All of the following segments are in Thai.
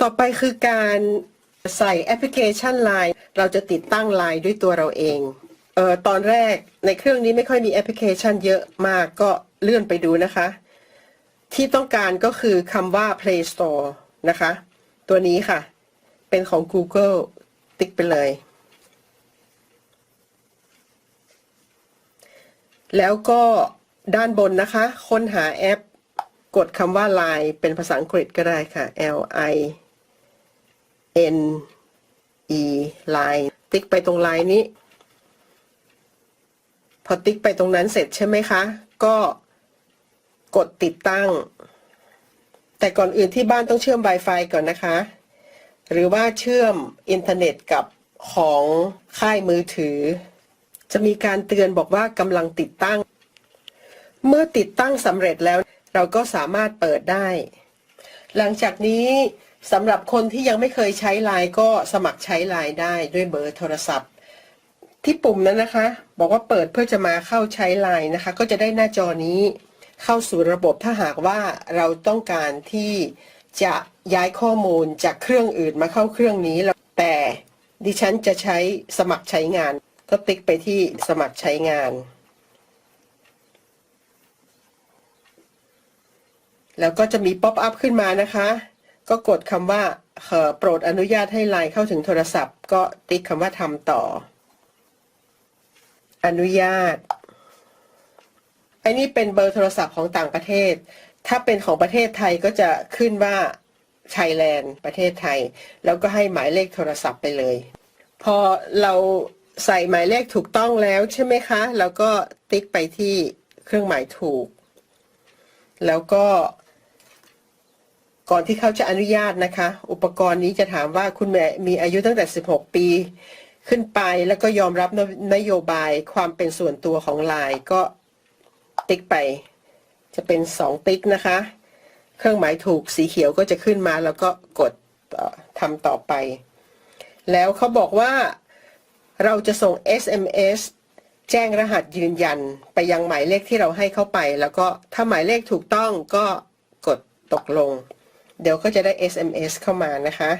ต่อไปคือการใส่แอปพลิเคชัน Line เราจะติดตั้ง Line ด้วยตัวเราเองเอ่อตอนแรกในเครื่องนี้ไม่ค่อยมีแอปพลิเคชันเยอะมากก็เลื่อนไปดูนะคะ ที่ต้องการก็คือคำว่า Play Store นะคะ ตัวนี้ค่ะ เป็นของ Google ติ๊กไปเลย แล้วก็ด้านบนนะคะ ค้นหาแอป กดคำว่า Line เป็นภาษาอังกฤษก็ได้ค่ะ L I N E Line ติ๊กไปตรง Line นี้ พอติ๊กไปตรงนั้นเสร็จใช่ไหมคะ ก็กดติดตั้ง แต่ก่อนอื่นที่บ้านต้องเชื่อม Wi-Fi ก่อนนะคะ หรือว่าเชื่อมอินเทอร์เน็ตกับของค่ายมือถือ จะมีการเตือนบอกว่ากำลังติดตั้ง เมื่อติดตั้งสำเร็จแล้ว เราก็สามารถเปิดได้ หลังจากนี้ สำหรับคนที่ยังไม่เคยใช้ไลน์ก็สมัครใช้ไลน์ได้ด้วยเบอร์โทรศัพท์ ที่ปุ่มนั้นนะคะ บอกว่าเปิดเพื่อจะมาเข้าใช้ไลน์นะคะ ก็จะได้หน้าจอนี้เข้าสู่ระบบถ้าหากว่าเราต้องการที่จะย้ายข้อมูลจากเครื่องอื่นมาเข้าเครื่องนี้แล้วแต่ดิฉันจะใช้สมัครใช้งาน ก็ติ๊กไปที่สมัครใช้งาน แล้วก็จะมีป๊อปอัพขึ้นมานะคะ ก็กดคำว่าเอ่อโปรดอนุญาตให้ไลน์เข้าถึงโทรศัพท์ ก็ติ๊กคำว่าทำต่อ อนุญาตอันนี้เป็นเบอร์โทรศัพท์ของต่างประเทศ ถ้าเป็นของประเทศไทยก็จะขึ้นว่าไทยแลนด์ประเทศไทย แล้วก็ให้หมายเลขโทรศัพท์ไปเลย พอเราใส่หมายเลขถูกต้องแล้วใช่ไหมคะ แล้วก็ติ๊กไปที่เครื่องหมายถูก แล้วก็ ก่อนที่เขาจะอนุญาตนะคะ อุปกรณ์นี้จะถามว่าคุณแม่มีอายุตั้งแต่ 16 ปี ขึ้นไปแล้วก็ยอมรับนโยบายความเป็นส่วนตัวของไลน์ก็ติ๊กไป จะเป็น 2 ติ๊กนะคะ เครื่องหมายถูกสีเขียวก็จะขึ้นมาแล้วก็กดทำต่อไป แล้วเขาบอกว่าเราจะส่ง SMS แจ้งรหัสยืนยันไปยังหมายเลขที่เราให้เข้าไป แล้วก็ถ้าหมายเลขถูกต้องก็กดตกลง เดี๋ยวก็จะได้ SMS เข้ามานะคะ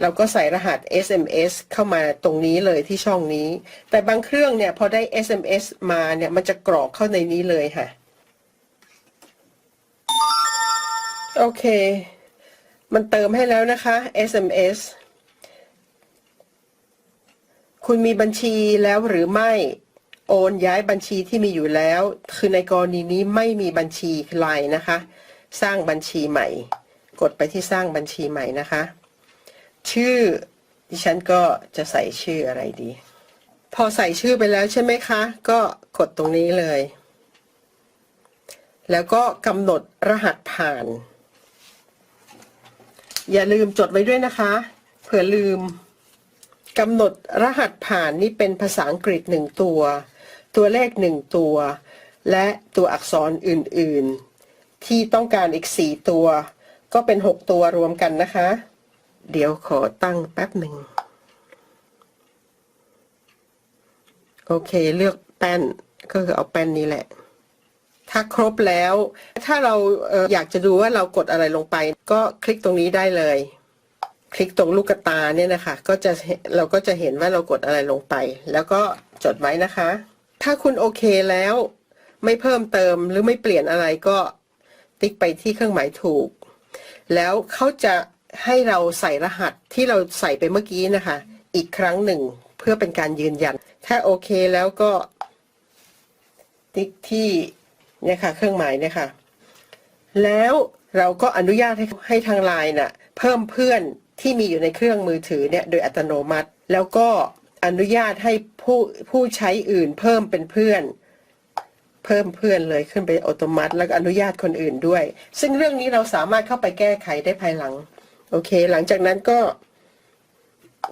เราก็ใส่รหัส SMS เข้ามาตรงนี้เลยที่ช่องนี้ แต่บางเครื่องเนี่ยพอได้ SMS มาเนี่ยมันจะกรอกเข้าในนี้เลยค่ะ โอเค มันเติมให้แล้วนะคะ SMS คุณมีบัญชีแล้วหรือไม่โอนย้ายบัญชีที่มีอยู่แล้ว คือในกรณีนี้ไม่มีบัญชีไลน์นะคะ สร้างบัญชีใหม่ กดไปที่สร้างบัญชีใหม่นะคะ ชื่อดิฉันก็จะใส่ชื่ออะไรดี พอใส่ชื่อไปแล้วใช่ไหมคะ ก็กดตรงนี้เลย แล้วก็กำหนดรหัสผ่าน อย่าลืมจดไว้ด้วยนะคะ เผื่อลืมกำหนดรหัสผ่านนี่เป็นภาษาอังกฤษหนึ่งตัว ตัวเลขหนึ่งตัว และตัวอักษรอื่น ๆ ที่ต้องการอีกสี่ตัว ก็เป็นหกตัวรวมกันนะคะ เดี๋ยวขอตั้งแป๊บหนึ่ง โอเคเลือกแป้นก็คือเอาแป้นนี้แหละ ถ้าครบแล้ว ถ้าเราเอออยากจะดูว่าเรากดอะไรลงไป ก็คลิกตรงนี้ได้เลย คลิกตรงลูกตาเนี่ยนะคะ ก็จะเราก็จะเห็นว่าเรากดอะไรลงไป แล้วก็จดไว้นะคะ ถ้าคุณโอเคแล้ว ไม่เพิ่มเติมหรือไม่เปลี่ยนอะไรก็ติ๊กไปที่เครื่องหมายถูก แล้วเขาจะให้เราใส่รหัสที่เราใส่ไปเมื่อกี้นะคะ อีกครั้งหนึ่งเพื่อเป็นการยืนยัน ถ้าโอเคแล้วก็ ติ๊กที่เนี่ยค่ะ เครื่องหมายเนี่ยค่ะ แล้วเราก็อนุญาตให้ให้ทางไลน์น่ะ เพิ่มเพื่อนที่มีอยู่ในเครื่องมือถือเนี่ย โดยอัตโนมัติ แล้วก็อนุญาตให้ผู้ผู้ใช้อื่นเพิ่มเป็นเพื่อน เพิ่มเพื่อนเลยขึ้นไปอัตโนมัติ แล้วก็อนุญาตคนอื่นด้วย ซึ่งเรื่องนี้เราสามารถเข้าไปแก้ไขได้ภายหลัง โอเค หลังจากนั้นก็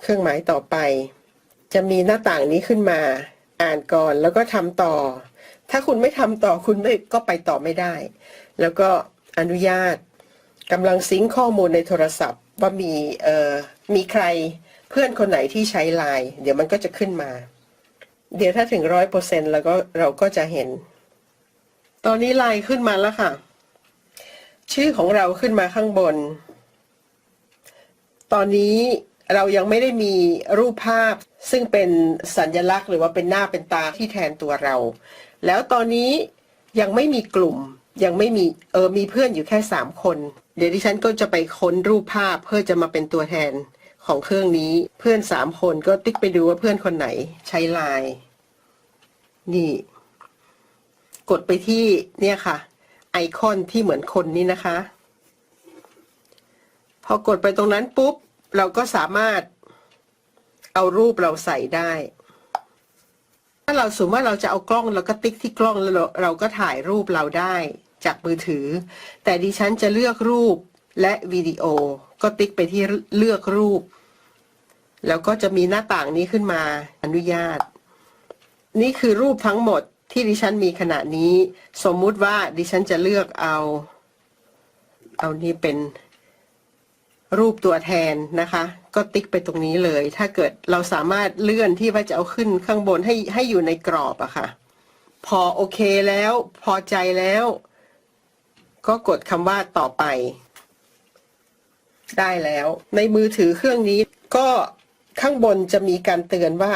เครื่องหมายต่อไป จะมีหน้าต่างนี้ขึ้นมา อ่านก่อนแล้วก็ทำต่อ ถ้าคุณไม่ทำต่อคุณไม่ก็ไปต่อไม่ได้ แล้วก็อนุญาตกำลังซิงข้อมูลในโทรศัพท์ ว่ามีเอ่อมีใครเพื่อนคนไหนที่ใช้ไลน์เดี๋ยวมันก็จะขึ้นมา เดี๋ยวถ้าถึงร้อยเปอร์เซ็นต์แล้วก็เราก็จะเห็น ตอนนี้ไลน์ขึ้นมาแล้วค่ะ ชื่อของเราขึ้นมาข้างบน ตอนนี้เรายังไม่ได้มีรูปภาพ ซึ่งเป็นสัญลักษณ์ หรือว่าเป็นหน้าเป็นตาที่แทนตัวเรา แล้วตอนนี้ยังไม่มีกลุ่ม ยังไม่มีเออมีเพื่อนอยู่แค่สามคน เดี๋ยวดิฉันก็จะไปค้นรูปภาพเพื่อจะมาเป็นตัวแทนของเครื่องนี้เพื่อนสามคนก็ติ๊กไปดูว่าเพื่อนคนไหนใช้ไลน์นี่ กดไปที่เนี่ยค่ะ ไอคอนที่เหมือนคนนี้นะคะ พอกดไปตรงนั้นปุ๊บ เราก็สามารถเอารูปเราใส่ได้ ถ้าเราสมมติว่าเราจะเอากล้องเราก็ติ๊กที่กล้องแล้วเราเราก็ถ่ายรูปเราได้จากมือถือ แต่ดิฉันจะเลือกรูปและวิดีโอ ก็ติ๊กไปที่เลือกรูป แล้วก็จะมีหน้าต่างนี้ขึ้นมาอนุญาต นี่คือรูปทั้งหมด ที่ดิฉันมีขณะนี้ สมมุติว่าดิฉันจะเลือกเอา เอานี่เป็นรูปตัวแทนนะคะ ก็ติ๊กไปตรงนี้เลย ถ้าเกิดเราสามารถเลื่อนที่ว่าจะเอาขึ้นข้างบนให้ให้อยู่ในกรอบอะค่ะ พอโอเคแล้ว พอใจแล้ว ก็กดคำว่าต่อไป ได้แล้ว ในมือถือเครื่องนี้ก็ข้างบนจะมีการเตือนว่า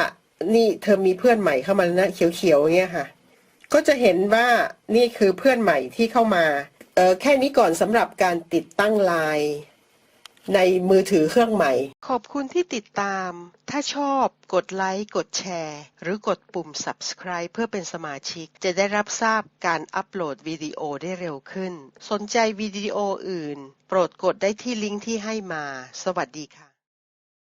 นี่เธอมีเพื่อนใหม่เข้ามาแล้วนะเขียวๆอย่างเงี้ยค่ะ ก็จะเห็นว่านี่คือเพื่อนใหม่ที่เข้ามาเออแค่นี้ก่อนสำหรับการติดตั้งไลน์ในมือถือเครื่องใหม่ ขอบคุณที่ติดตาม ถ้าชอบกดไลค์ กดแชร์ หรือกดปุ่ม subscribe เพื่อเป็นสมาชิก จะได้รับทราบการอัปโหลดวิดีโอได้เร็วขึ้น สนใจวิดีโออื่น โปรดกดได้ที่ลิงก์ที่ให้มา สวัสดีค่ะ